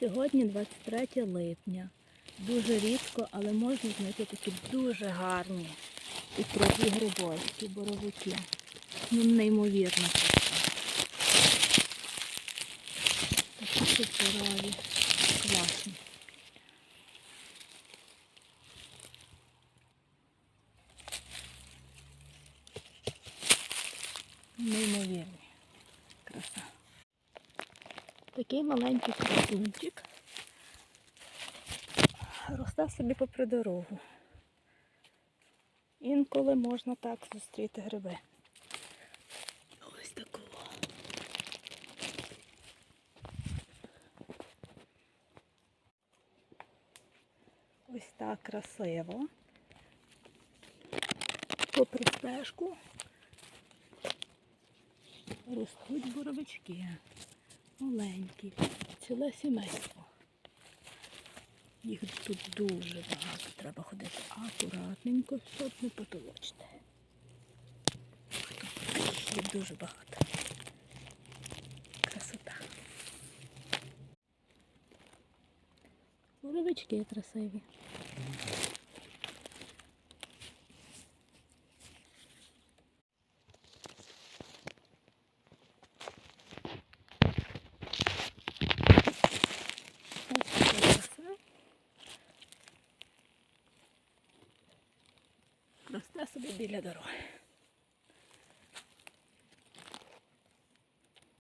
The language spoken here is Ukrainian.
Сьогодні 23 липня. Дуже рідко, але можна знайти такі дуже гарні і круглі грибочки, боровики. Ну, неймовірно просто. Такі суперові, класні. Неймовірні. Краса. Такий маленький красунчик росте собі попри дорогу. Інколи можна так зустріти гриби. Ось такого. Ось так красиво. Попри стежку ростуть боровички. Маленькі, ціле сімейство. Їх тут дуже багато. Треба ходити акуратненько, щоб не потолочити. Їх дуже багато. Красота. Боровички красиві. Ось така краса. Росте собі біля дороги.